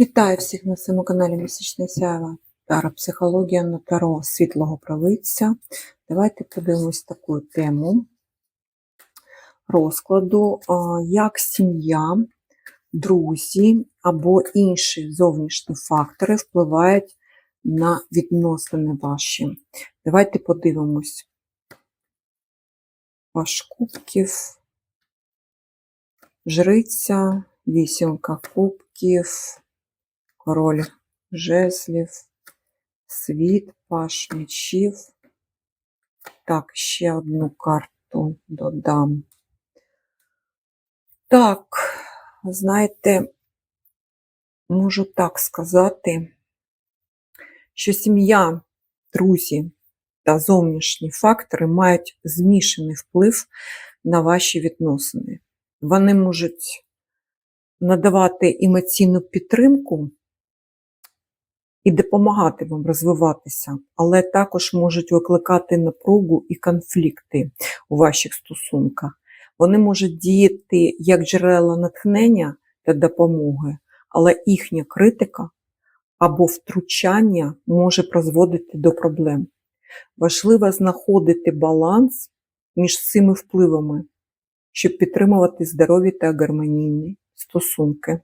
Вітаю всіх на своєму каналі Місячне Сяйва Тара Психологія на Таро Світлого Правиця. Давайте подивимось таку тему розкладу, як сім'я, друзі або інші зовнішні фактори впливають на відносини ваші. Давайте подивимось. Ваш кубків, жриця, вісімка кубків, король жезлів, світ, паш мечів. Так, ще одну карту додам. Так, знаєте, можу так сказати, що сім'я, друзі та зовнішні фактори мають змішаний вплив на ваші відносини. Вони можуть надавати емоційну підтримку і допомагати вам розвиватися, але також можуть викликати напругу і конфлікти у ваших стосунках. Вони можуть діяти як джерела натхнення та допомоги, але їхня критика або втручання може призводити до проблем. Важливо знаходити баланс між цими впливами, щоб підтримувати здорові та гармонійні стосунки.